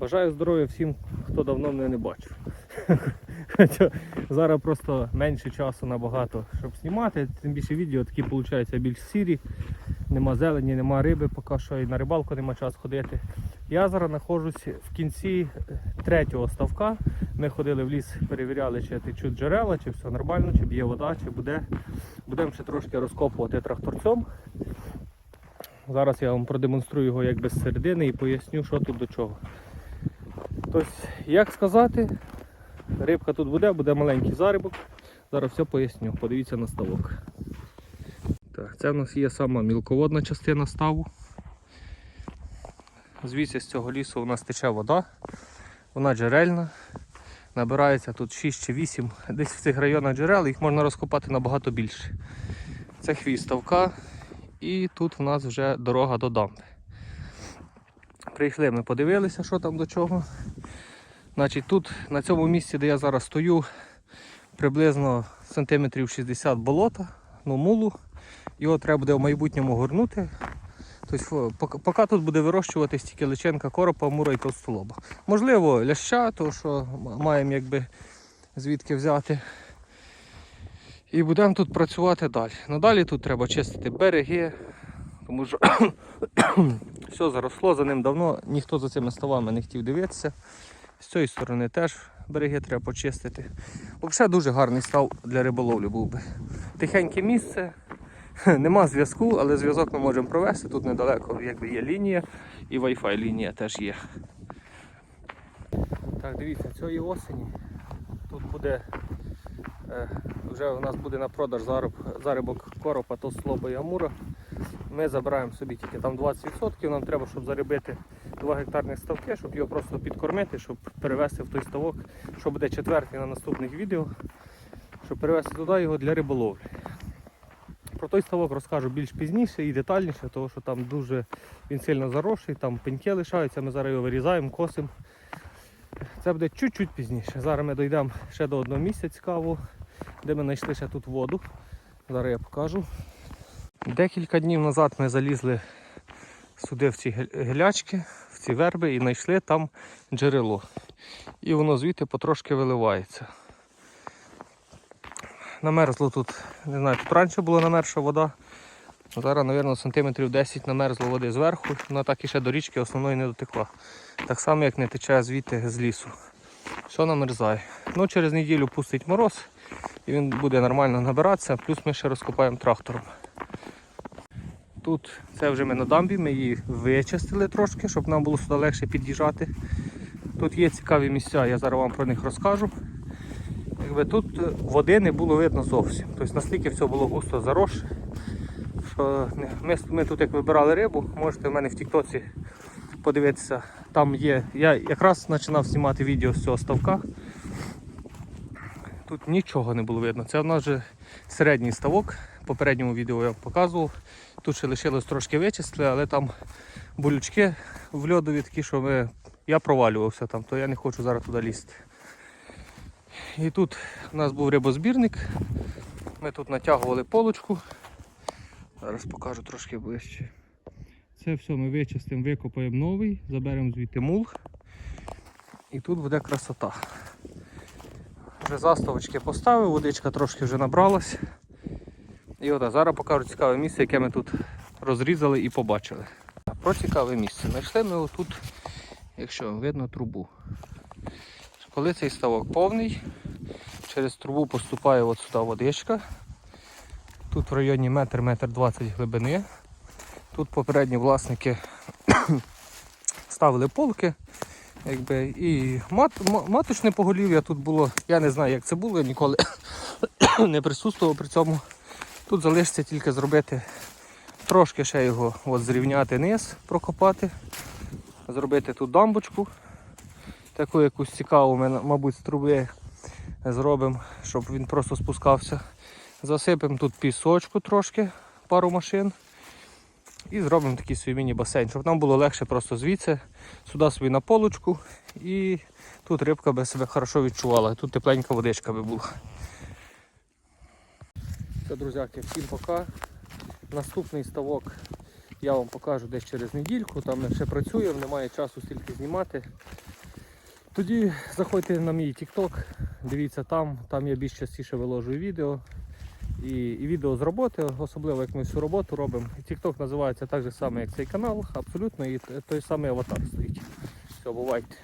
Бажаю здоров'я всім, хто давно мене не бачив. Зараз просто менше часу набагато, щоб знімати. Тим більше відео такі виходять більш сірі. Нема зелені, нема риби, поки що і на рибалку нема часу ходити. Я зараз знаходжусь в кінці е, третього ставка. Ми ходили в ліс, перевіряли, чи течуть джерела, чи все нормально, чи б'є вода, чи буде. Будемо ще трошки розкопувати тракторцем. Зараз я вам продемонструю його якби з середини і поясню, що тут до чого. Тобто, як сказати, рибка тут буде, буде маленький зарибок. Зараз все поясню. Подивіться на ставок. Так, це в нас є сама мілководна частина ставу. Звідси з цього лісу у нас тече вода, вона джерельна. Набирається тут 6 чи 8, десь в цих районах джерел, їх можна розкопати набагато більше. Це хвіст ставка, і тут в нас вже дорога до дамби. Прийшли, ми подивилися, що там до чого. Значить, тут на цьому місці, де я зараз стою, приблизно сантиметрів 60 болота, ну мулу. Його треба буде в майбутньому горнути. Тобто, поки, тут буде вирощуватись тільки личинка коропа, мура і товстолоба. Можливо, ляща, то що маємо якби звідки взяти. І будемо тут працювати далі. Надалі тут треба чистити береги, тому що все заросло за ним давно, ніхто за цими ставами не хотів дивитися. З цієї сторони теж береги треба почистити. Взагалі дуже гарний став для риболовлі був би. Тихеньке місце, нема зв'язку, але зв'язок ми можемо провести. Тут недалеко якби є лінія і Wi-Fi лінія теж є. Так, дивіться, цієї осені тут буде е, вже у нас буде на продаж зароб, заробок коропа, толстолоба і амура. Ми забираємо собі тільки там 20%. Нам треба, щоб зарибити 2 гектарних ставки, щоб його просто підкормити, щоб перевезти в той ставок, що буде четвертий на наступних відео, щоб перевезти туди його для риболовлі. Про той ставок розкажу більш пізніше і детальніше, тому що там дуже він сильно заросший, там пеньки лишаються, ми зараз його вирізаємо, косимо. Це буде чуть-чуть пізніше. Зараз ми дійдемо ще до одного місця цікавого, де ми знайшли ще тут воду. Зараз я покажу. Декілька днів назад ми залізли сюди в ці гелячки, в ці верби і знайшли там джерело. І воно звідти потрошки виливається. Намерзло тут, не знаю, тут раніше була намерша вода. Зараз, мабуть, сантиметрів 10 намерзло води зверху, вона так і ще до річки основної не дотекла. Так само, як не тече звідти з лісу. Що намерзає? Ну, через неділю пустить мороз і він буде нормально набиратися, плюс ми ще розкопаємо трактором. Тут це вже ми на дамбі, ми її вичистили трошки, щоб нам було сюди легше під'їжджати. Тут є цікаві місця, я зараз вам про них розкажу. Якби тут е, води не було видно зовсім. Тобто настільки все було густо заросше, що ми, ми тут як вибирали рибу, можете в мене в Тіктоці подивитися. Там є. Я якраз починав знімати відео з цього ставка. Тут нічого не було видно. Це в нас вже середній ставок. Попередньому відео я показував. Тут ще лишилось трошки вичисли, але там болючки в льодові такі, що ми... я провалювався там, то я не хочу зараз туди лізти. І тут у нас був рибозбірник. Ми тут натягували полочку. Зараз покажу трошки ближче. Це все ми вичистимо, викопаємо новий, заберемо звідти мул. І тут буде красота. Вже заставочки поставив, водичка трошки вже набралась. І от, а зараз покажу цікаве місце, яке ми тут розрізали і побачили. Про цікаве місце. Знайшли ми отут, якщо видно, трубу. Коли цей ставок повний, через трубу поступає от сюди водичка. Тут в районі метр, метр 20 глибини. Тут попередні власники ставили полки. Якби, і мат, маточне поголів'я тут було, я не знаю як це було, я ніколи не присутствував при цьому. Тут залишиться тільки зробити трошки ще його от, зрівняти низ, прокопати, зробити тут дамбочку. Таку якусь цікаву, ми, мабуть, з труби зробимо, щоб він просто спускався. Засипемо тут пісочку трошки, пару машин. І зробимо такий свій міні-басейн, щоб нам було легше просто звідси, сюди собі на полочку і тут рибка би себе хорошо відчувала. Тут тепленька водичка би була. Все, друзяки, всім пока. Наступний ставок я вам покажу десь через недільку. Там ми ще працюємо, немає часу стільки знімати. Тоді заходьте на мій TikTok, дивіться там, там я більш частіше виложую відео. І, і відео з роботи, особливо як ми всю роботу робимо. TikTok називається так же само, як цей канал, абсолютно, і той самий аватар стоїть. Все, бувайте.